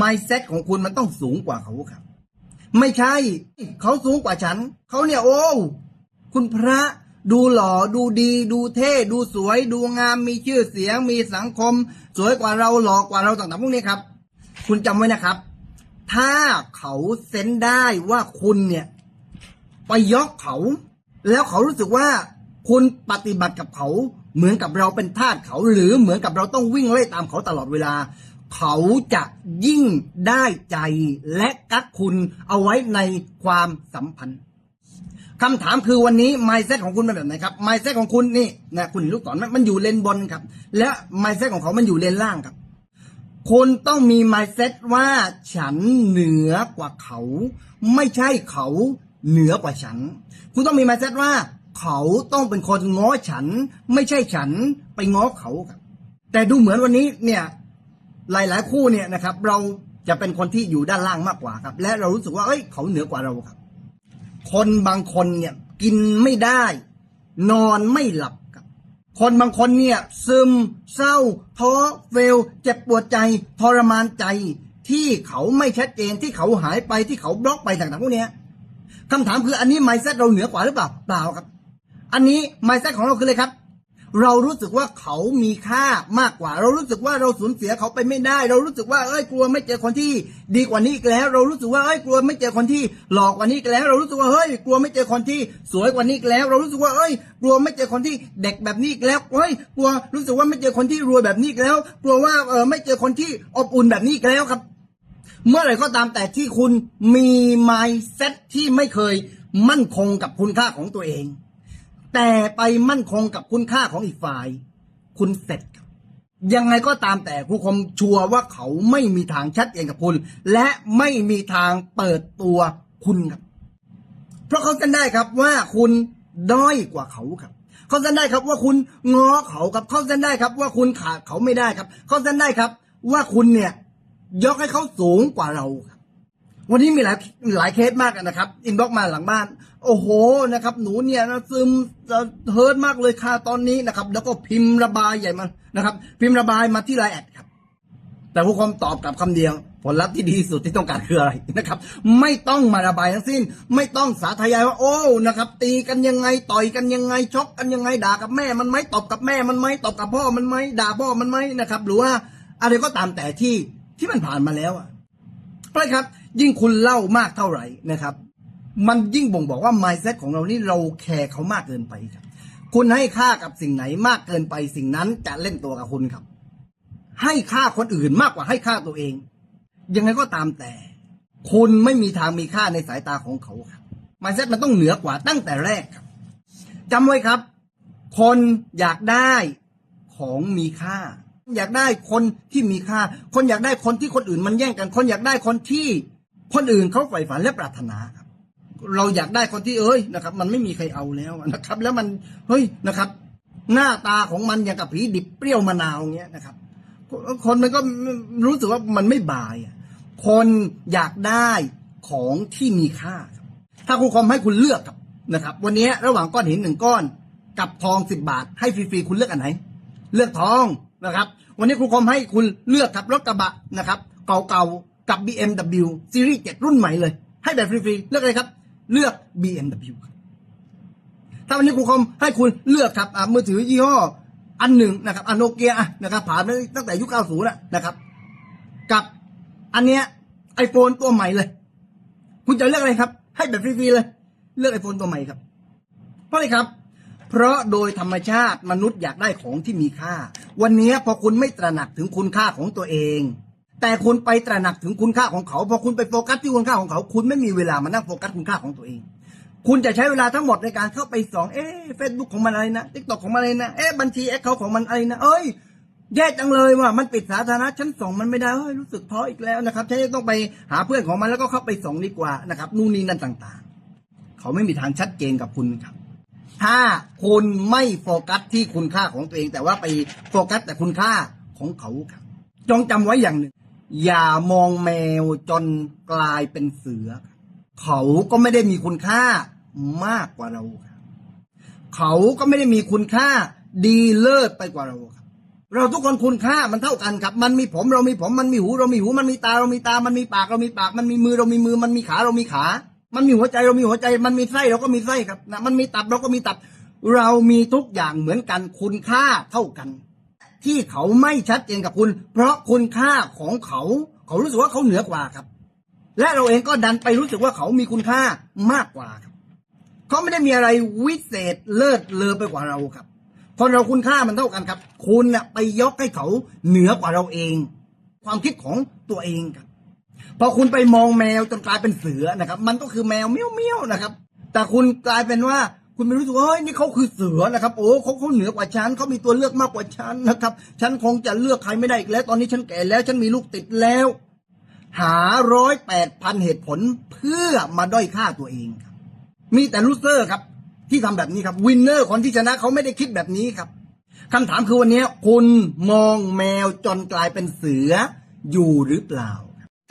mindset ของคุณมันต้องสูงกว่าเขาครับ ไม่ใช่ เขาสูงกว่าฉัน เขาเนี่ยโอ้คุณพระดูหล่อดูดี ดูเท่ ดูสวย ดูงามมีชื่อเสียง มีสังคม สวยกว่าเราหล่อกว่าเราต่างๆพวกนี้ครับ คุณจำไว้นะครับ ถ้าเขาเซนได้ว่าคุณเนี่ย ไปยกเขา แล้วเขารู้สึกว่า คุณปฏิบัติกับเขา เหมือนกับเราเป็นทาสเขา หรือเหมือนกับเราต้องวิ่งไล่ตามเขาตลอดเวลา เขาจะยิ่งได้ใจและกักคุณเอาไว้ในความสัมพันธ์คำถามคือวันนี้ mindset ของคุณเป็นแบบไหนครับ mindset ของคุณนี่นะคุณลูกศรมมันอยู่เลนบนครับ และ mindset ของเขามันอยู่เลนล่างครับคุณต้องมี mindset ว่าฉันเหนือกว่าเขา ไม่ใช่เขาเหนือกว่าฉัน คุณต้องมี mindset ว่า เขาต้องเป็นคนง้อฉัน ไม่ใช่ฉันไปง้อเขาครับ แต่ดูเหมือนวันนี้เนี่ย หลายๆ คู่เนี่ยนะครับ เราจะเป็นคนที่อยู่ด้านล่างมากกว่าครับ และเรารู้สึกว่าเอ้ยเขาเหนือกว่าเราครับ คนบางคนเนี่ยกินไม่ได้ นอนไม่หลับครับ คนบางคนเนี่ยซึมเศร้าท้อเฟลเจ็บปวดใจทรมานใจที่เขาไม่ชัดเจนที่เขาหายไปที่เขาบล็อกไปต่างๆพวกนี้คำถามคืออันนี้ mindset เราเหนือกว่าหรือเปล่าเปล่าครับ อันนี้ mindset ของเราคือเลยครับ เรารู้สึกว่าเขามีค่ามากกว่า เรารู้สึกว่าเราสูญเสียเขาไปไม่ได้ เรารู้สึกว่าเอ้ยกลัวไม่เจอคนที่ดีกว่านี้อีกแล้ว เรารู้สึกว่าเอ้ยกลัวไม่เจอคนที่หลอกกว่านี้อีกแล้ว เรารู้สึกว่าเฮ้ยกลัวไม่เจอคนที่สวยกว่านี้อีกแล้ว เรารู้สึกว่าเอ้ยกลัวไม่เจอคนที่เด็กแบบนี้อีกแล้วเฮ้ยกลัวรู้สึกว่าไม่เจอคนที่รวยแบบนี้อีกแล้ว กลัวว่าเออไม่เจอคนที่อบอุ่นแบบนี้อีกแล้วครับ เมื่อไหร่ก็ตามแต่ที่คุณมี mindset ที่ไม่เคยมั่นคงกับคุณค่าของตัวเอง แต่ไปมั่นคงกับคุณค่าของอีกฝ่าย คุณเสร็จครับยังไงก็ตามแต่ครูคมชัวร์ว่าเขาไม่มีทางชัดเจนกับคุณ และไม่มีทางเปิดตัวคุณครับ เพราะเขาจะได้ครับว่าคุณด้อยกว่าเขาครับเขาจะได้ครับว่าคุณง้อเขาครับเขาจะได้ครับว่าคุณขาดเขาไม่ได้ครับเขาจะได้ครับ ว่าคุณเนี่ย ยกให้เขาสูงกว่าเราครับ วันนี้มีหลายหลายเคสมากนะครับ อินบ็อกมาหลังบ้าน โอ้โหนะครับ หนูเนี่ยนะซึมจะเฮิร์ตมากเลยค่ะตอนนี้นะครับ แล้วก็พิมพ์ระบายใหญ่มานะครับ พิมพ์ระบายมาที่ไลน์แอดครับ แต่ผู้คมตอบกลับคำเดียว ผลลัพธ์ที่ดีสุดที่ต้องการคืออะไรนะครับ ไม่ต้องมาระบายทั้งสิ้น ไม่ต้องสาธยายว่าโอ้นะครับ ตีกันยังไงต่อยกันยังไงชกกันยังไงด่ากับแม่มันไหมตบกับแม่มันไหมตบกับพ่อมันไหมด่าพ่อมันไหมนะครับ หรือว่าอะไรก็ตามแต่ที่ที่มันผ่านมาแล้วอะใช่ครับ ยิ่งคุณเล่ามากเท่าไหร่นะครับ มันยิ่งบ่งบอกว่า mindset ของเรานี่เราแคร์เขามากเกินไปครับ คุณให้ค่ากับสิ่งไหนมากเกินไปสิ่งนั้นจะเล่นตัวกับคุณครับ ให้ค่าคนอื่นมากกว่าให้ค่าตัวเอง ยังไงก็ตามแต่ คุณไม่มีทางมีค่าในสายตาของเขาครับ mindset มันต้องเหนือกว่าตั้งแต่แรกครับจำไว้ครับ คนอยากได้ของมีค่า อยากได้คนที่มีค่า คนอยากได้คนที่คนอื่นมันแย่งกัน คนอยากได้คนที่ คนอื่นเขาใฝ่ฝันและปรารถนาครับ เราอยากได้คนที่เอ้ยนะครับ มันไม่มีใครเอาแล้วนะครับ แล้วมันเฮ้ยนะครับ หน้าตาของมันอย่างกับผีดิบเปรี้ยวมะนาวเงี้ยนะครับ คนมันก็รู้สึกว่ามันไม่บายคนอยากได้ของที่มีค่า ถ้าครูคอมให้คุณเลือกครับนะครับ วันนี้ระหว่างก้อนหินหนึ่งก้อน กับทองสิบบาท ให้ฟรีๆคุณเลือกอันไหน เลือกทองนะครับ วันนี้ครูคอมให้คุณเลือกครับรถกระบะนะครับ เก่าๆ กับ BMW ซีรีส์7รุ่นใหม่เลย ให้แบบฟรีๆ เลือกอะไรครับ เลือก BMW ครับถ้าวันนี้ครูคอมให้คุณเลือกครับอะมือถือยี่ห้ออันหนึ่งนะครับอันโนเกียนะครับผ่านตั้งแต่ยุค 90นะนะครับ กับอันเนี้ยไอโฟนตัวใหม่เลย คุณจะเลือกอะไรครับ ให้แบบฟรีๆเลย เลือกไอโฟนตัวใหม่ครับ เพราะอะไรครับ เพราะโดยธรรมชาติมนุษย์อยากได้ของที่มีค่า วันนี้พอคุณไม่ตระหนักถึงคุณค่าของตัวเอง แต่คุณไปตระหนักถึงคุณค่าของเขาพอคุณไปโฟกัสที่คุณค่าของเขา คุณไม่มีเวลามานั่งโฟกัสคุณค่าของตัวเอง คุณจะใช้เวลาทั้งหมดในการเข้าไปส่องเอ๊ะเฟซบุ๊กของมันอะไรนะทิกตอกของมันอะไรนะเอ๊ะบัญชีแอคเคาท์ของมันอะไรนะเอ้ยแย่จังเลยว่ะมันปิดสาธารณะฉันสองมันไม่ได้เฮ้ยรู้สึกท้ออีกแล้วนะครับฉันจะต้องไปหาเพื่อนของมันแล้วก็เข้าไปส่องดีกว่านะครับนู่นนี่นั่นต่าง ๆ เขาไม่มีทางชัดเจนกับคุณครับถ้าคุณไม่โฟกัสที่คุณค่าของตัวเอง แต่ว่าไปโฟกัสแต่คุณค่าของเขาครับจงจำไว้อย่างหนึ่ง อย่ามองแมวจนกลายเป็นเสือ เขาก็ไม่ได้มีคุณค่ามากกว่าเราครับเขาก็ไม่ได้มีคุณค่าดีเลิศไปกว่าเราครับ เราทุกคนคุณค่ามันเท่ากันครับ มันมีผมเรามีผมมันมีหู เรามีหูมันมีตาเรามีตา มันมีปากเรามีปาก มันมีมือเรามีมือ มันมีขาเรามีขา มันมีหัวใจเรามีหัวใจ มันมีไส้เราก็มีไส้ครับนะมันมีตับเราก็มีตับ เรามีทุกอย่างเหมือนกันคุณค่าเท่ากัน ที่เขาไม่ชัดเจนกับคุณ เพราะคุณค่าของเขา เขารู้สึกว่าเขาเหนือกว่าครับ และเราเองก็ดันไปรู้สึกว่าเขามีคุณค่ามากกว่าครับเขาไม่ได้มีอะไรวิเศษเลิศเลอไปกว่าเราครับคนเราคุณค่ามันเท่ากันครับ คุณน่ะไปยกให้เขาเหนือกว่าเราเอง ความคิดของตัวเองครับ พอคุณไปมองแมวจนกลายเป็นเสือนะครับ มันก็คือแมวเมี้ยวเมี้ยวๆนะครับ แต่คุณกลายเป็นว่า คุณไม่รู้สึกว่าเฮ้ยนี่เขาคือเสือนะครับโอ้เขาเขาเหนือกว่าฉันเขามีตัวเลือกมากกว่าฉันนะครับ ฉันคงจะเลือกใครไม่ได้อีกแล้ว ตอนนี้ฉันแก่แล้ว ฉันมีลูกติดแล้ว หาร้อยแปดพันเหตุผลเพื่อมาด้อยค่าตัวเองครับมีแต่ลูเซอร์ครับ ที่ทำแบบนี้ครับวินเนอร์คนที่ชนะเขาไม่ได้คิดแบบนี้ครับคำถามคือวันนี้คุณมองแมวจนกลายเป็นเสืออยู่หรือเปล่า